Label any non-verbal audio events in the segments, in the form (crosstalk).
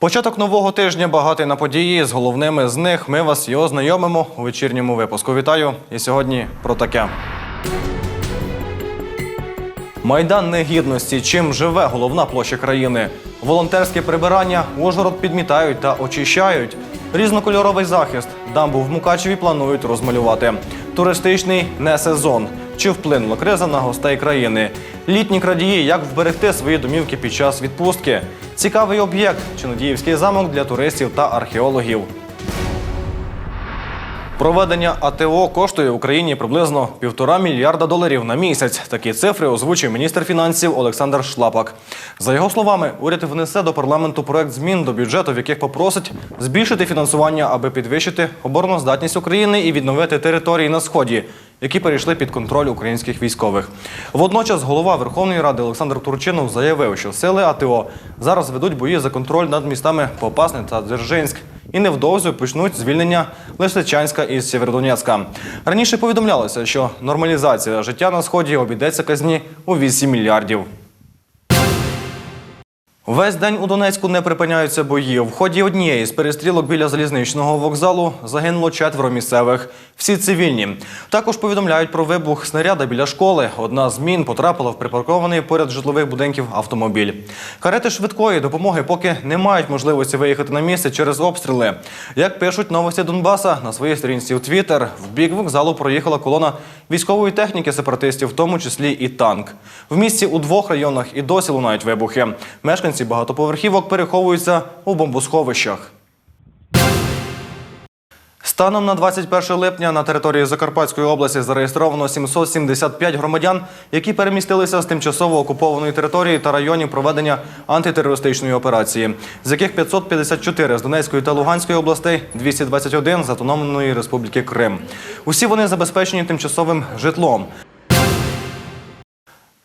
Початок нового тижня багатий на події. З головними з них ми вас і ознайомимо у вечірньому випуску. Вітаю! І сьогодні про таке. Майдан негідності. Чим живе головна площа країни? Волонтерське прибирання Ужгород підмітають та очищають. Різнокольоровий захист. Дамбу в Мукачеві планують розмалювати. Туристичний не сезон. Чи вплинула криза на гостей країни? Літні крадії, як вберегти свої домівки під час відпустки? Цікавий об'єкт Чинодіївський замок для туристів та археологів. Проведення АТО коштує Україні приблизно півтора мільярда доларів на місяць. Такі цифри озвучив міністр фінансів Олександр Шлапак. За його словами, уряд внесе до парламенту проект змін до бюджету, в яких попросить збільшити фінансування, аби підвищити обороноздатність України і відновити території на сході, які перейшли під контроль українських військових. Водночас голова Верховної Ради Олександр Турчинов заявив, що сили АТО зараз ведуть бої за контроль над містами Попасне та Дзержинськ і невдовзі почнуть звільнення Лисичанська і Сєвєродонецька. Раніше повідомлялося, що нормалізація життя на сході обійдеться казні у 8 мільярдів. Весь день у Донецьку не припиняються бої. В ході однієї з перестрілок біля залізничного вокзалу загинуло четверо місцевих. Всі цивільні. Також повідомляють про вибух снаряда біля школи. Одна з мін потрапила в припаркований поряд житлових будинків автомобіль. Карети швидкої допомоги поки не мають можливості виїхати на місце через обстріли. Як пишуть новості Донбаса на своїй сторінці в Твіттер, в бік вокзалу проїхала колона військової техніки сепаратистів, в тому числі і танк. В місті у двох районах і досі лунають вибухи. Мешканці багатоповерхівок переховуються у бомбосховищах. Станом на 21 липня на території Закарпатської області зареєстровано 775 громадян, які перемістилися з тимчасово окупованої території та районів проведення антитерористичної операції, з яких 554 з Донецької та Луганської областей, 221 з Автономної Республіки Крим. Усі вони забезпечені тимчасовим житлом.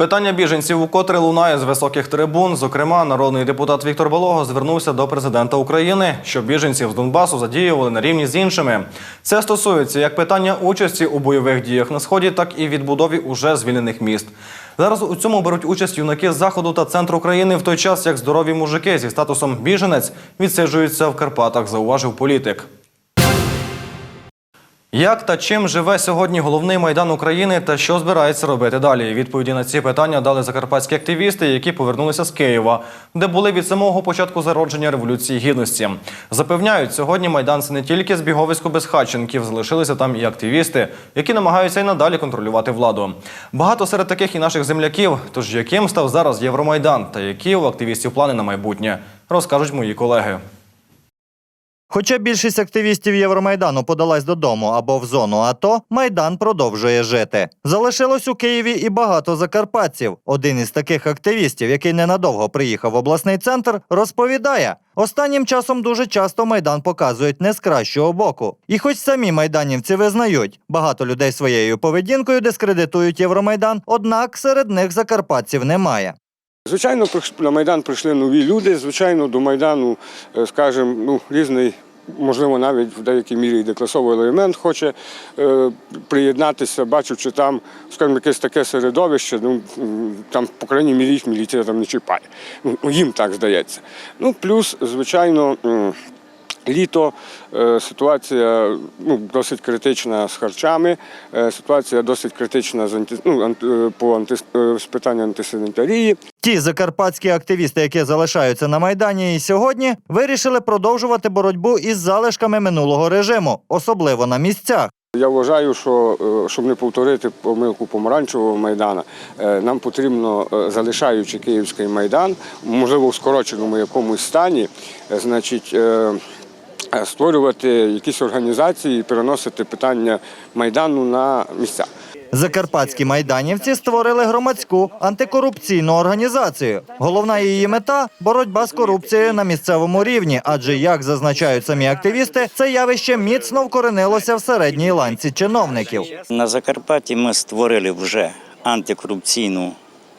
Питання біженців укотре лунає з високих трибун. Зокрема, народний депутат Віктор Волого звернувся до президента України, щоб біженців з Донбасу задіювали на рівні з іншими. Це стосується як питання участі у бойових діях на сході, так і відбудові уже звільнених міст. Зараз у цьому беруть участь юнаки з заходу та центру країни в той час, як здорові мужики зі статусом біженець відсиджуються в Карпатах, зауважив політик. Як та чим живе сьогодні головний майдан України та що збирається робити далі? Відповіді на ці питання дали закарпатські активісти, які повернулися з Києва, де були від самого початку зародження революції гідності. Запевняють, сьогодні майдан це не тільки збіговисько безхатченків, залишилися там і активісти, які намагаються й надалі контролювати владу. Багато серед таких і наших земляків. Тож яким став зараз Євромайдан та які у активістів плани на майбутнє, розкажуть мої колеги. Хоча більшість активістів Євромайдану подалась додому або в зону АТО, майдан продовжує жити. Залишилось у Києві і багато закарпатців. Один із таких активістів, який ненадовго приїхав в обласний центр, розповідає. Останнім часом дуже часто майдан показують не з кращого боку. І хоч самі майданівці визнають, багато людей своєю поведінкою дискредитують Євромайдан, однак серед них закарпатців немає. Звичайно, на Майдан прийшли нові люди. Звичайно, до Майдану, е, скажімо, ну, різний, можливо, навіть в деякій мірі і декласовий елемент хоче е, приєднатися, бачивши там, скажімо, якесь таке середовище, ну, там, по крайній мірі, їх міліція там не чіпає. Ну, їм так здається. Ну, плюс, звичайно, Літо е, ситуація ну, досить критична з харчами, е, ситуація досить критична з анти, ну, е, по анти, з питання антисанітарії. Ті закарпатські активісти, які залишаються на майдані і сьогодні, вирішили продовжувати боротьбу із залишками минулого режиму, особливо на місцях. Я вважаю, що щоб не повторити помилку помаранчевого майдана, нам потрібно, залишаючи Київський майдан, можливо, в скороченому якомусь стані, значить. Е, Створювати якісь організації і переносити питання майдану на місця. Закарпатські майданівці створили громадську антикорупційну організацію. Головна її мета боротьба з корупцією на місцевому рівні. Адже, як зазначають самі активісти, це явище міцно вкоренилося в середній ланці чиновників. На Закарпатті ми створили вже антикорупційну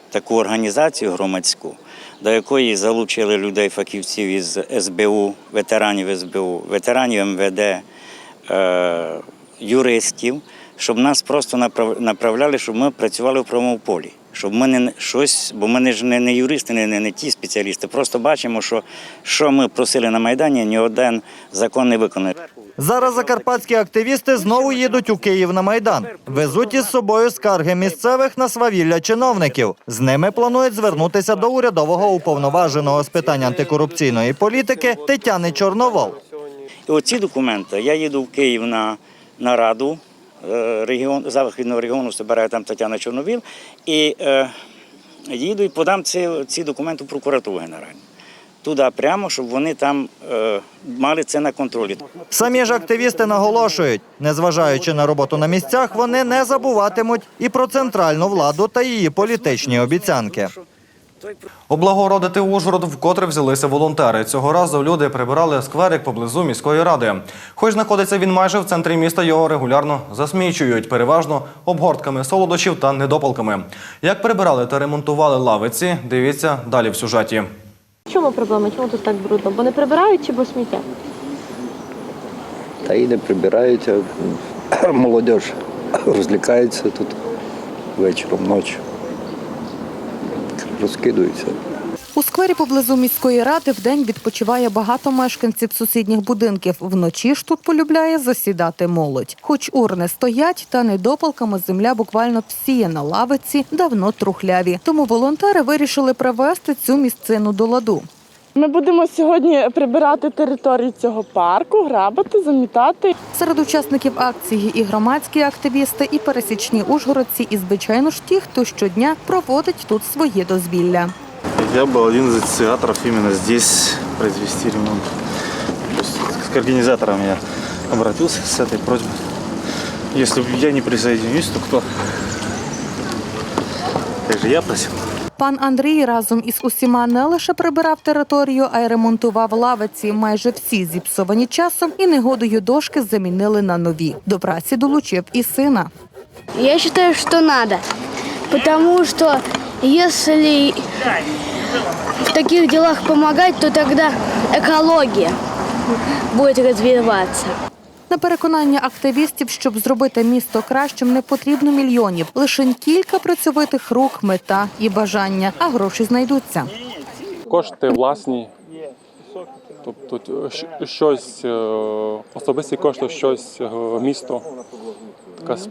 таку організацію громадську, до якої залучили людей, фахівців із СБУ, ветеранів СБУ, ветеранів МВД, е, юристів, щоб нас просто направляли, щоб ми працювали в правовому полі. щоб ми не щось, бо ми ж не, не юристи, не, не, ті спеціалісти. Просто бачимо, що, що ми просили на Майдані, ні один закон не виконує. Зараз закарпатські активісти знову їдуть у Київ на майдан. Везуть із собою скарги місцевих на свавілля чиновників. З ними планують звернутися до урядового уповноваженого з питань антикорупційної політики Тетяни Чорновол. Оці документи я їду в Київ на, на раду е, регіон, західного регіону, збирає там Тетяна Чорновіл, і е, їду і подам ці, ці документи в прокуратуру генеральну. Туди прямо, щоб вони там е, мали це на контролі. Самі ж активісти наголошують, незважаючи на роботу на місцях, вони не забуватимуть і про центральну владу та її політичні обіцянки. Облагородити Ужгород вкотре взялися волонтери. Цього разу люди прибирали скверик поблизу міської ради. Хоч знаходиться він майже в центрі міста, його регулярно засмічують, переважно обгортками солодощів та недопалками. Як прибирали та ремонтували лавиці, дивіться далі в сюжеті. Чому проблема? Чому тут так брудно? Бо не прибирають чи бо сміття? Та і не прибирають, а (clears throat) молодь розлікається тут вечором, ночі. Розкидуються. У сквері поблизу міської ради вдень відпочиває багато мешканців сусідніх будинків. Вночі ж тут полюбляє засідати молодь. Хоч урни стоять, та недопалками земля буквально всіяна лавиці, давно трухляві. Тому волонтери вирішили привести цю місцину до ладу. Ми будемо сьогодні прибирати територію цього парку, грабати, замітати. Серед учасників акції і громадські активісти, і пересічні ужгородці, і звичайно ж ті, хто щодня проводить тут своє дозвілля Я был один из инициаторов именно здесь произвести ремонт. То есть к организаторам я обратился с этой просьбой. Если бы я не присоединюсь, то кто? Также я просил. Пан Андрій разом із усіма не лише прибирав територію, а й ремонтував лавиці. Майже всі зіпсовані часом і негодою дошки замінили на нові. До праці долучив і сина. Я считаю, что надо. Потому что если в таких делах помогать, то тогда экология будет развиваться. На переконання активістів, щоб зробити місто кращим, не потрібно мільйонів. Лише кілька працьовитих рук, мета і бажання, а гроші знайдуться. кошти власні. Тобто щось, е, особисті кошти, щось е, місто. Така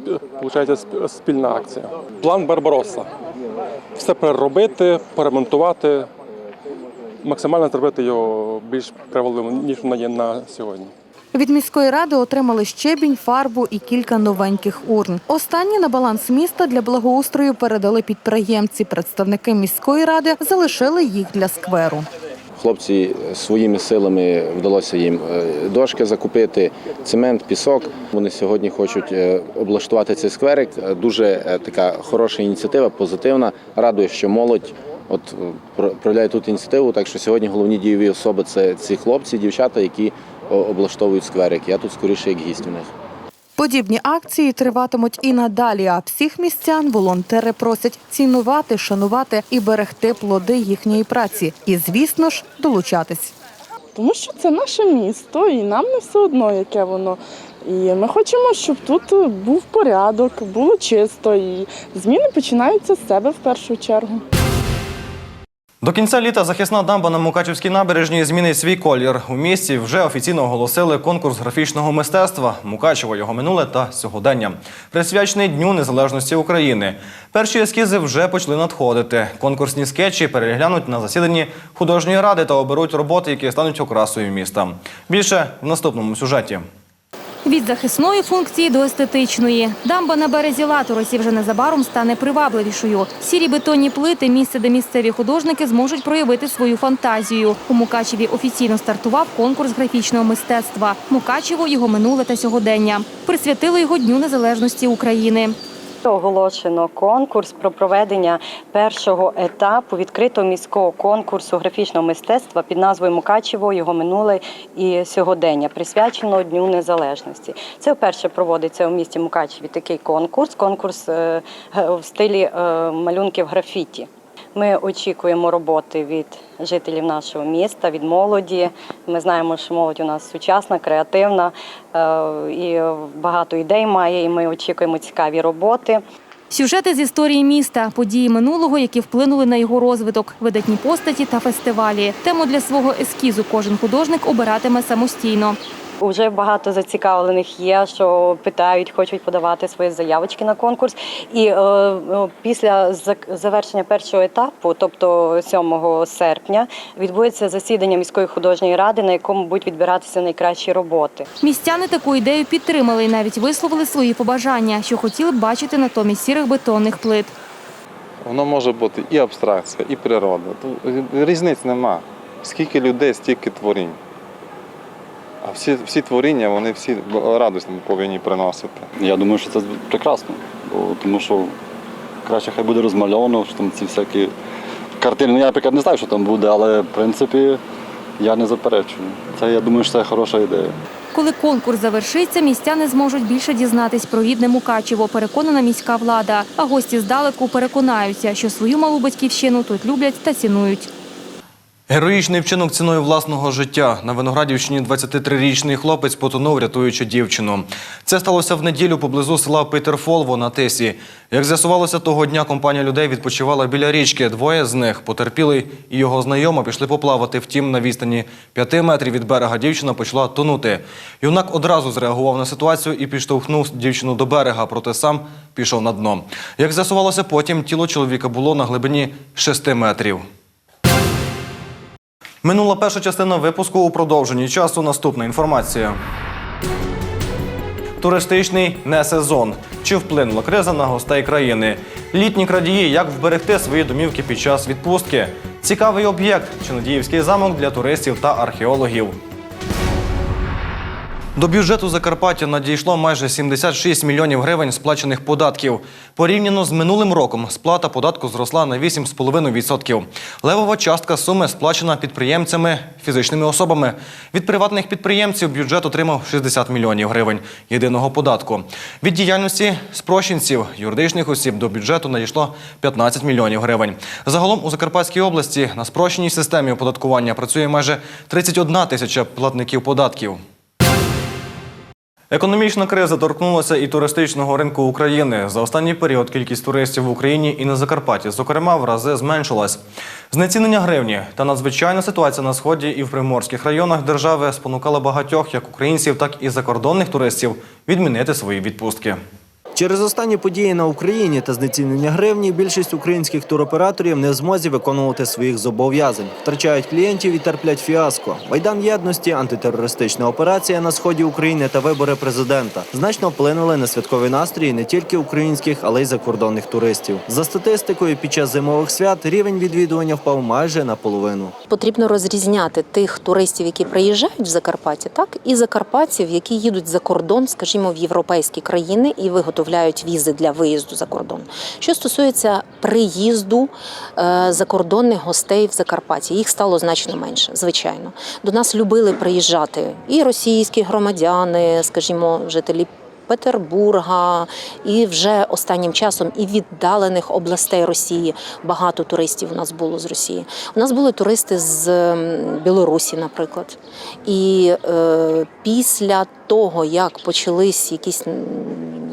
виходить, сп- спільна акція. План Барбароса. Все переробити, перемонтувати, максимально зробити його більш привабливим, ніж воно є на сьогодні. Від міської ради отримали щебінь, фарбу і кілька новеньких урн. Останні на баланс міста для благоустрою передали підприємці. Представники міської ради залишили їх для скверу. Хлопці своїми силами вдалося їм е, дошки закупити, цемент, пісок. Вони сьогодні хочуть е, облаштувати цей скверик. Е, Дуже така хороша ініціатива, позитивна. Радує, що молодь от проявляє тут ініціативу. Так що сьогодні головні дієві особи це ці хлопці, дівчата, які облаштовують скверик. Я тут скоріше як гість у них. Подібні акції триватимуть і надалі. А всіх містян волонтери просять цінувати, шанувати і берегти плоди їхньої праці. І, звісно ж, долучатись. Тому що це наше місто, і нам не все одно, яке воно. І ми хочемо, щоб тут був порядок, було чисто. І зміни починаються з себе в першу чергу. До кінця літа захисна дамба на Мукачівській набережній змінить свій колір. У місті вже офіційно оголосили конкурс графічного мистецтва Мукачево його минуле та сьогодення, присвячений Дню Незалежності України. Перші ескізи вже почали надходити. Конкурсні скетчі переглянуть на засіданні художньої ради та оберуть роботи, які стануть окрасою міста. Більше в наступному сюжеті. Від захисної функції до естетичної. Дамба на березі Латоросі вже незабаром стане привабливішою. Сірі бетонні плити – місце, де місцеві художники зможуть проявити свою фантазію. У Мукачеві офіційно стартував конкурс графічного мистецтва. Мукачево – його минуле та сьогодення. Присвятили його Дню Незалежності України. Оголошено конкурс про проведення першого етапу відкритого міського конкурсу графічного мистецтва під назвою Мукачево, його минуле і сьогодення, присвячено Дню Незалежності. Це вперше проводиться у місті Мукачеві такий конкурс, конкурс е, в стилі е, малюнків графіті. Ми очікуємо роботи від жителів нашого міста, від молоді. Ми знаємо, що молодь у нас сучасна, креативна е, і багато ідей має. І ми очікуємо цікаві роботи. Сюжети з історії міста, події минулого, які вплинули на його розвиток, видатні постаті та фестивалі. Тему для свого ескізу кожен художник обиратиме самостійно. Уже багато зацікавлених є, що питають, хочуть подавати свої заявочки на конкурс. І е, е, після завершення першого етапу, тобто 7 серпня, відбудеться засідання міської художньої ради, на якому будуть відбиратися найкращі роботи. Містяни таку ідею підтримали і навіть висловили свої побажання, що хотіли б бачити натомість сірих бетонних плит. Воно може бути і абстракція, і природа. Різниць нема. Скільки людей, стільки творінь. А всі, всі творіння, вони всі радість повинні приносити. Я думаю, що це прекрасно, бо, тому що краще хай буде розмальовано, що там ці всякі картини. Ну, я, наприклад, не знаю, що там буде, але в принципі я не заперечую. Це я думаю, що це хороша ідея. Коли конкурс завершиться, містяни зможуть більше дізнатись про рідне Мукачево, переконана міська влада. А гості здалеку переконаються, що свою малу батьківщину тут люблять та цінують. Героїчний вчинок ціною власного життя. На Виноградівщині 23-річний хлопець потонув, рятуючи дівчину. Це сталося в неділю поблизу села Петерфолво на Тисі. Як з'ясувалося, того дня компанія людей відпочивала біля річки. Двоє з них, потерпілий і його знайома, пішли поплавати. Втім, на відстані п'яти метрів від берега дівчина почала тонути. Юнак одразу зреагував на ситуацію і підштовхнув дівчину до берега, проте сам пішов на дно. Як з'ясувалося потім, тіло чоловіка було на глибині 6 метрів. Минула перша частина випуску у продовженні часу. Наступна інформація. Туристичний не сезон. Чи вплинула криза на гостей країни? Літні крадії, як вберегти свої домівки під час відпустки? Цікавий об'єкт Чинодіївський замок для туристів та археологів. До бюджету Закарпаття надійшло майже 76 мільйонів гривень сплачених податків. Порівняно з минулим роком сплата податку зросла на 8,5%. Левова частка суми сплачена підприємцями, фізичними особами. Від приватних підприємців бюджет отримав 60 мільйонів гривень єдиного податку. Від діяльності спрощенців юридичних осіб до бюджету надійшло 15 мільйонів гривень. Загалом у Закарпатській області на спрощеній системі оподаткування працює майже 31 тисяча платників податків. Економічна криза торкнулася і туристичного ринку України. За останній період кількість туристів в Україні і на Закарпатті, зокрема, в рази зменшилась. Знецінення гривні та надзвичайна ситуація на сході і в приморських районах держави спонукала багатьох як українців, так і закордонних туристів відмінити свої відпустки. Через останні події на Україні та знецінення гривні більшість українських туроператорів не в змозі виконувати своїх зобов'язань, втрачають клієнтів і терплять фіаско. Майдан єдності, антитерористична операція на сході України та вибори президента значно вплинули на святкові настрої не тільки українських, але й закордонних туристів. За статистикою, під час зимових свят рівень відвідування впав майже наполовину. Потрібно розрізняти тих туристів, які приїжджають в Закарпаття, так і закарпатців, які їдуть за кордон, скажімо, в європейські країни і виготовляють візи для виїзду за кордон. Що стосується приїзду е, закордонних гостей в Закарпатті, їх стало значно менше, звичайно. До нас любили приїжджати і російські громадяни, скажімо, жителі. Петербурга і вже останнім часом і віддалених областей Росії багато туристів у нас було з Росії. У нас були туристи з Білорусі, наприклад. І е, після того, як почались якісь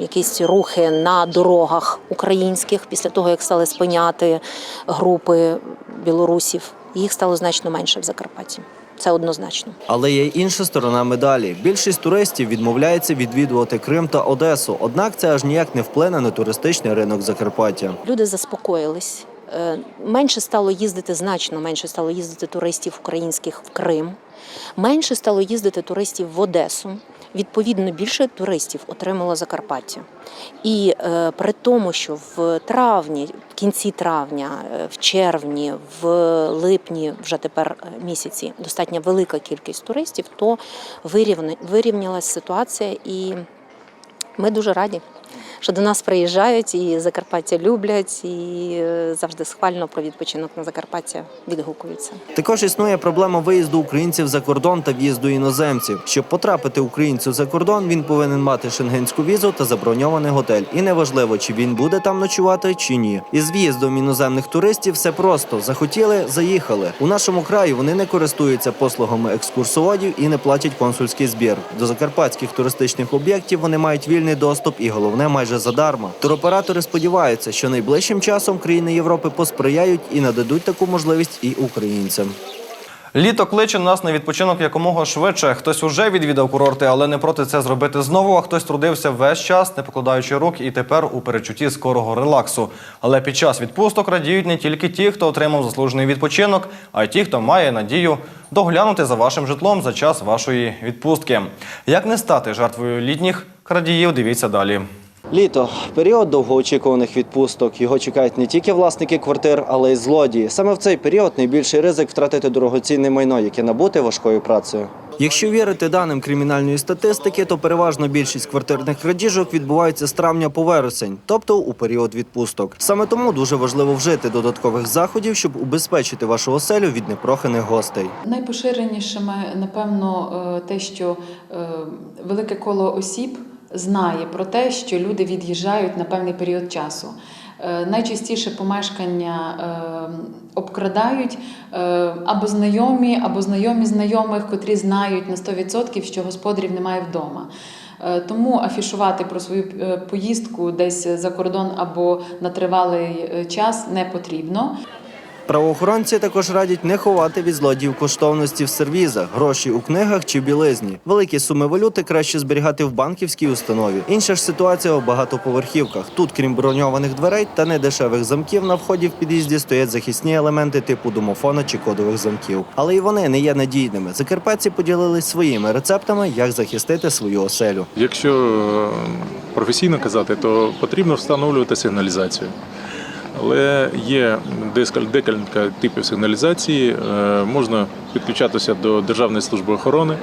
якісь рухи на дорогах українських, після того як стали спиняти групи білорусів, їх стало значно менше в Закарпатті. Це однозначно. Але є інша сторона медалі. Більшість туристів відмовляється відвідувати Крим та Одесу. Однак це аж ніяк не вплине на туристичний ринок Закарпаття. Люди заспокоїлись. Е, Менше стало їздити, значно менше стало їздити туристів українських в Крим, менше стало їздити туристів в Одесу. Відповідно, більше туристів отримало Закарпаття. І е, при тому, що в травні, в кінці травня, е, в червні, в липні, вже тепер е, місяці, достатньо велика кількість туристів, то вирівня, вирівнялась ситуація, і ми дуже раді що до нас приїжджають і Закарпаття люблять, і е, завжди схвально про відпочинок на Закарпаття відгукуються. Також існує проблема виїзду українців за кордон та в'їзду іноземців. Щоб потрапити українцю за кордон, він повинен мати шенгенську візу та заброньований готель. І неважливо, чи він буде там ночувати, чи ні. Із в'їздом іноземних туристів все просто захотіли, заїхали. У нашому краї вони не користуються послугами екскурсоводів і не платять консульський збір. До закарпатських туристичних об'єктів вони мають вільний доступ і головне майже майже задарма. Туроператори сподіваються, що найближчим часом країни Європи посприяють і нададуть таку можливість і українцям. Літо кличе нас на відпочинок якомога швидше. Хтось уже відвідав курорти, але не проти це зробити знову. А хтось трудився весь час, не покладаючи рук, і тепер у перечутті скорого релаксу. Але під час відпусток радіють не тільки ті, хто отримав заслужений відпочинок, а й ті, хто має надію доглянути за вашим житлом за час вашої відпустки. Як не стати жертвою літніх крадіїв? Дивіться далі. Літо період довгоочікуваних відпусток. Його чекають не тільки власники квартир, але й злодії. Саме в цей період найбільший ризик втратити дорогоцінне майно, яке набуте важкою працею. Якщо вірити даним кримінальної статистики, то переважно більшість квартирних крадіжок відбуваються з травня по вересень, тобто у період відпусток. Саме тому дуже важливо вжити додаткових заходів, щоб убезпечити вашу оселю від непроханих гостей. Найпоширенішими, напевно, е, те, що е, велике коло осіб знає про те, що люди від'їжджають на певний період часу. Е, Найчастіше помешкання е, обкрадають е, або знайомі, або знайомі знайомих, котрі знають на 100%, що господарів немає вдома. Тому афішувати про свою поїздку десь за кордон або на тривалий час не потрібно. Правоохоронці також радять не ховати від злодіїв коштовності в сервізах, гроші у книгах чи білизні. Великі суми валюти краще зберігати в банківській установі. Інша ж ситуація у багатоповерхівках. Тут, крім броньованих дверей та недешевих замків, на вході в під'їзді стоять захисні елементи типу домофона чи кодових замків. Але і вони не є надійними. Закарпатці поділились своїми рецептами, як захистити свою оселю. Якщо е, професійно казати, то потрібно встановлювати сигналізацію. Але є декілька типів сигналізації. Е, Можна підключатися до Державної служби охорони,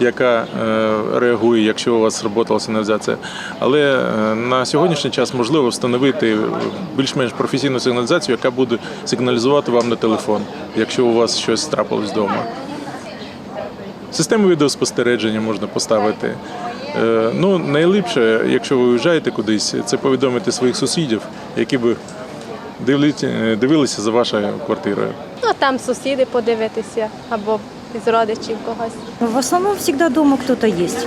яка е, реагує, якщо у вас сработала сигналізація. Але е, на сьогоднішній час можливо встановити більш-менш професійну сигналізацію, яка буде сигналізувати вам на телефон, якщо у вас щось трапилось вдома. Систему відеоспостереження можна поставити. Ну, найліпше, якщо ви уїжджаєте кудись, це повідомити своїх сусідів, які би дивилися за вашою квартирою. Ну, а там сусіди подивитися або з родичів когось. В основному завжди вдома кто-то есть.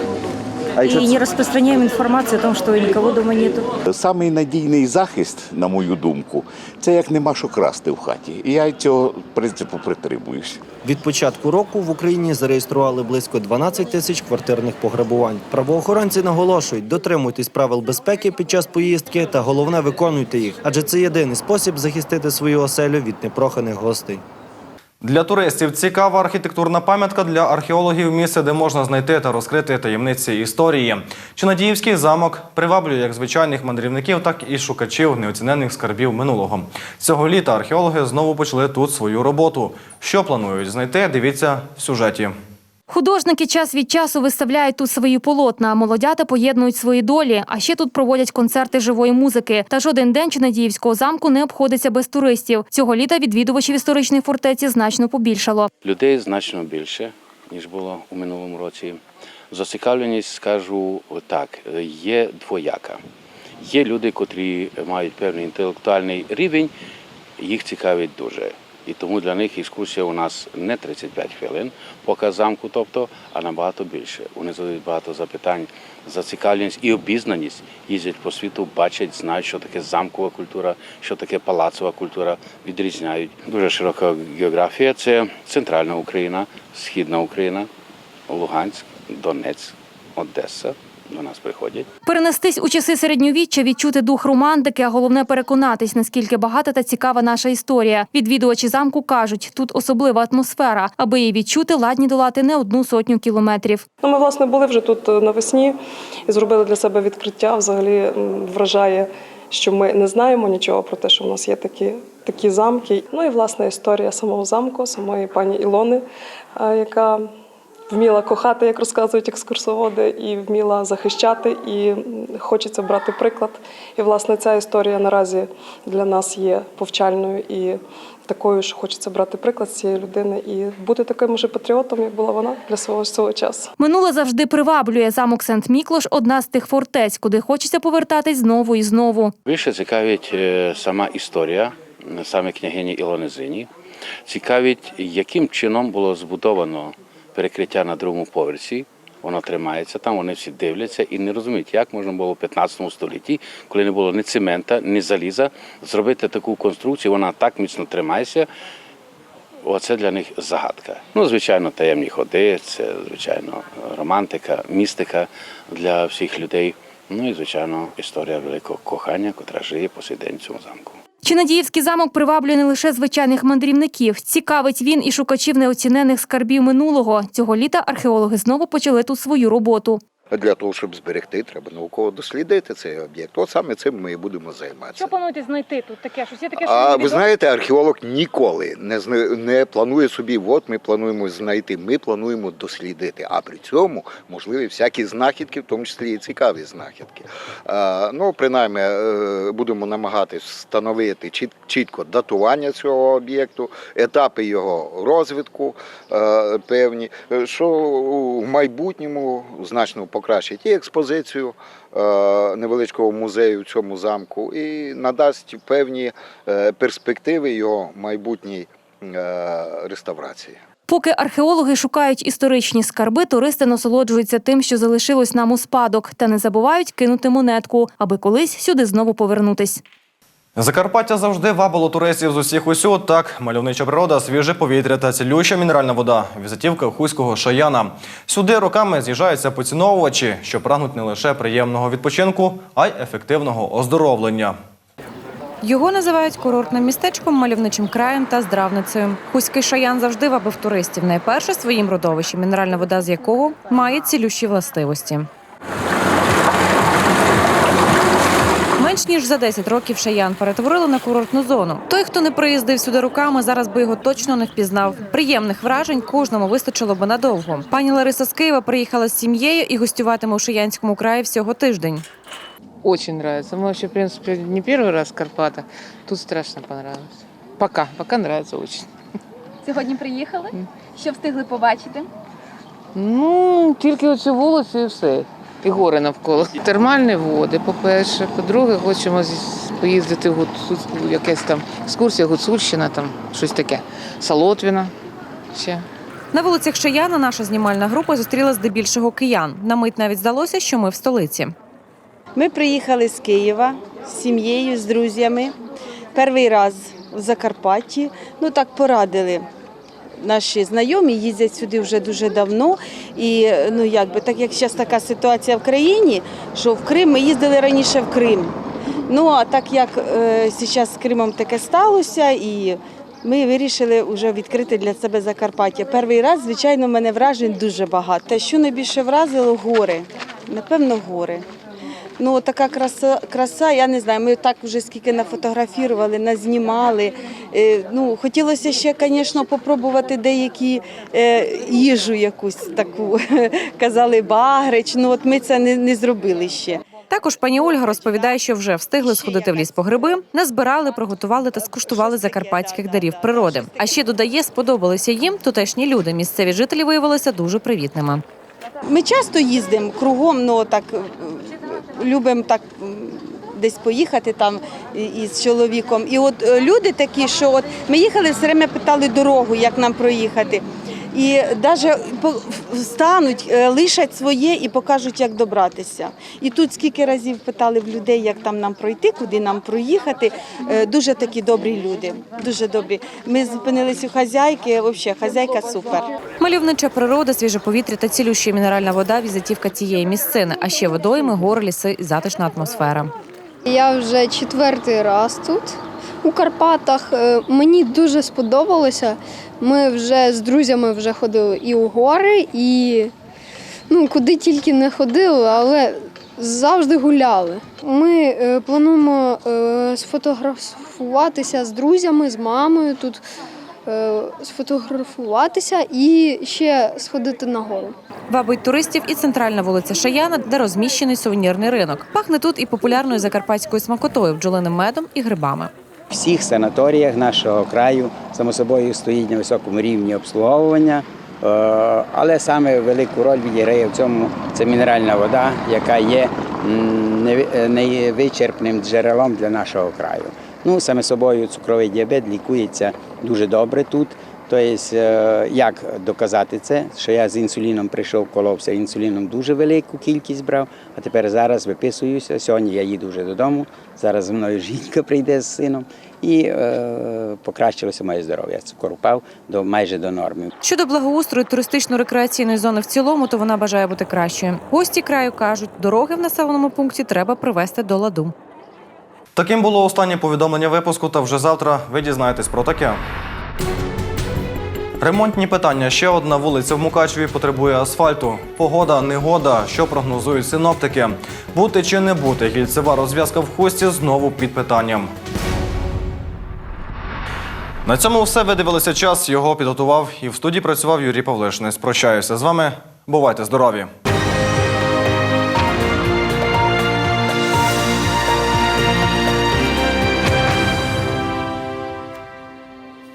А и не распространяем информацию о том, что никого дома нету. Самий надійний захист, на мою думку, це як нема що красти в хаті. І я цього принципу притримуюсь. Від початку року в Україні зареєстрували близько 12 тисяч квартирних пограбувань. Правоохоронці наголошують, дотримуйтесь правил безпеки під час поїздки та головне виконуйте їх, адже це єдиний спосіб захистити свою оселю від непроханих гостей. Для туристів цікава архітектурна пам'ятка для археологів місце, де можна знайти та розкрити таємниці історії. Чинадіївський замок приваблює як звичайних мандрівників, так і шукачів неоцінених скарбів минулого. Цього літа археологи знову почали тут свою роботу. Що планують знайти? Дивіться в сюжеті. Художники час від часу виставляють тут свої полотна, молодята поєднують свої долі. А ще тут проводять концерти живої музики. Та жоден день Чинадіївського замку не обходиться без туристів. Цього літа відвідувачів історичної фортеці значно побільшало. Людей значно більше, ніж було у минулому році. Зацікавленість, скажу так, є двояка. Є люди, котрі мають певний інтелектуальний рівень, їх цікавить дуже. І тому для них екскурсія у нас не 35 хвилин, показ замку, тобто, а набагато більше. Вони задають багато запитань, зацікавленість і обізнаність. Їздять по світу, бачать, знають, що таке замкова культура, що таке палацова культура, відрізняють. Дуже широка географія. Це центральна Україна, східна Україна, Луганськ, Донецьк, Одеса. До нас приходять. Перенестись у часи середньовіччя, відчути дух романтики, а головне переконатись, наскільки багата та цікава наша історія. Відвідувачі замку кажуть, тут особлива атмосфера. Аби її відчути, ладні долати не одну сотню кілометрів. Ну, ми власне були вже тут е, навесні і зробили для себе відкриття. Взагалі вражає, що ми не знаємо нічого про те, що в нас є такі, такі замки. Ну і власне історія самого замку, самої пані Ілони, е, яка вміла кохати, як розказують екскурсоводи, і вміла захищати, і хочеться брати приклад. І власне ця історія наразі для нас є повчальною і такою, що хочеться брати приклад з цієї людини і бути таким же патріотом, як була вона для свого свого часу. Минуле завжди приваблює. Замок Сент-Міклош – одна з тих фортець, куди хочеться повертатись знову і знову. Більше цікавить е, сама історія, е, саме княгині Ілони Зині. Цікавить, яким чином було збудовано перекриття на другому поверсі воно тримається там, вони всі дивляться і не розуміють, як можна було в 15 столітті, коли не було ні цемента, ні заліза, зробити таку конструкцію, вона так міцно тримається. Оце для них загадка. Ну, звичайно, таємні ходи, це звичайно романтика, містика для всіх людей. Ну і звичайно, історія великого кохання, котра жиє по сей день цьому замку. Чинадіївський замок приваблює не лише звичайних мандрівників. Цікавить він і шукачів неоцінених скарбів минулого. Цього літа археологи знову почали тут свою роботу. Для того, щоб зберегти, треба науково дослідити цей об'єкт. От саме цим ми і будемо займатися. Що плануєте знайти тут таке? Щось є таке, А ви знаєте, археолог ніколи не не планує собі, от ми плануємо знайти. Ми плануємо дослідити. А при цьому можливі всякі знахідки, в тому числі і цікаві знахідки. А, ну, принаймні, е, будемо намагатись встановити чіт- чітко датування цього об'єкту, етапи його розвитку е, певні, е, що в майбутньому значно покращить і експозицію е, невеличкого музею в цьому замку, і надасть певні е, перспективи його майбутній е, реставрації. Поки археологи шукають історичні скарби, туристи насолоджуються тим, що залишилось нам у спадок, та не забувають кинути монетку, аби колись сюди знову повернутись. Закарпаття завжди вабило туристів з усіх усюд. Так, мальовнича природа, свіже повітря та цілюща мінеральна вода. Візитівка хуського шаяна. Сюди роками з'їжджаються поціновувачі, що прагнуть не лише приємного відпочинку, а й ефективного оздоровлення. Його називають курортним містечком, мальовничим краєм та здравницею. Хуський шаян завжди вабив туристів. Найперше своїм родовищем, мінеральна вода з якого має цілющі властивості. Менш ніж за 10 років Шаян перетворили на курортну зону. Той, хто не приїздив сюди руками, зараз би його точно не впізнав. Приємних вражень кожному вистачило би надовго. Пані Лариса з Києва приїхала з сім'єю і гостюватиме у Шаянському краї всього тиждень. Очень нравится. Мы вообще, в принципе, не первый раз в Карпатах. Тут страшно понравилось. Пока, пока нравится очень. Сьогодні приїхали? Що встигли побачити? Ну, тільки оцю вулицю і все. І гори навколо. Термальні води, по-перше. По-друге, хочемо поїздити в Гуцу- якесь там екскурсія, Гуцульщина, там щось таке. Солотвіна ще. На вулицях Шаяна наша знімальна група зустріла здебільшого киян. На мить навіть здалося, що ми в столиці. Ми приїхали з Києва з сім'єю, з друзями. Перший раз в Закарпатті. Ну так порадили. Наші знайомі їздять сюди вже дуже давно. І ну якби так як зараз така ситуація в країні, що в Крим ми їздили раніше в Крим. Ну а так як е, зараз з Кримом таке сталося, і ми вирішили вже відкрити для себе Закарпаття. Перший раз, звичайно, мене вражень дуже багато. Те, що найбільше вразило гори. Напевно, гори. Ну, така краса, краса, я не знаю. Ми так вже скільки нафотографували, назнімали. Е, ну, хотілося ще, звісно, попробувати деякі е, їжу якусь таку. (laughs) Казали багрич. Ну, от ми це не, не зробили ще. Також пані Ольга розповідає, що вже встигли сходити в ліс по гриби, назбирали, приготували та скуштували закарпатських дарів природи. А ще додає, сподобалися їм тутешні люди. Місцеві жителі виявилися дуже привітними. Ми часто їздимо кругом, ну так любимо так десь поїхати там із чоловіком. І от е, люди такі, що от ми їхали, все время питали дорогу, як нам проїхати. І навіть стануть, е, лишать своє і покажуть, як добратися. І тут скільки разів питали в людей, як там нам пройти, куди нам проїхати. Е, Дуже такі добрі люди, дуже добрі. Ми зупинились у хазяйки, взагалі хазяйка супер. Мальовнича природа, свіже повітря та цілюща мінеральна вода візитівка цієї місцини, а ще водойми, гори, ліси і затишна атмосфера. Я вже четвертий раз тут у Карпатах. Е, Мені дуже сподобалося. Ми вже з друзями вже ходили і у гори, і ну, куди тільки не ходили, але завжди гуляли. Ми е, плануємо е, сфотографуватися з друзями, з мамою тут, е, сфотографуватися і ще сходити на гору. Вабить туристів і центральна вулиця Шаяна, де розміщений сувенірний ринок. Пахне тут і популярною закарпатською смакотою, бджолиним медом і грибами. Всіх санаторіях нашого краю само собою стоїть на високому рівні обслуговування, е, але саме велику роль відіграє в цьому це мінеральна вода, яка є м, неви- е, невичерпним джерелом для нашого краю. Ну, саме собою, цукровий діабет лікується дуже добре тут. Тобто, як доказати це? Що я з інсуліном прийшов, коловся інсуліном дуже велику кількість брав, а тепер зараз виписуюся. Сьогодні я їду вже додому. Зараз зі мною жінка прийде з сином і е, покращилося моє здоров'я. Цукор упав до майже до норми. Щодо благоустрою туристично-рекреаційної зони в цілому, то вона бажає бути кращою. Гості краю кажуть, дороги в населеному пункті треба привести до ладу. Таким було останнє повідомлення випуску, та вже завтра ви дізнаєтесь про таке. Ремонтні питання. Ще одна вулиця в Мукачеві потребує асфальту. Погода, негода, що прогнозують синоптики. Бути чи не бути, кільцева розв'язка в хості знову під питанням. На цьому все. Ви дивилися час. Його підготував і в студії працював Юрій Павлишний. Спрощаюся з вами. Бувайте здорові!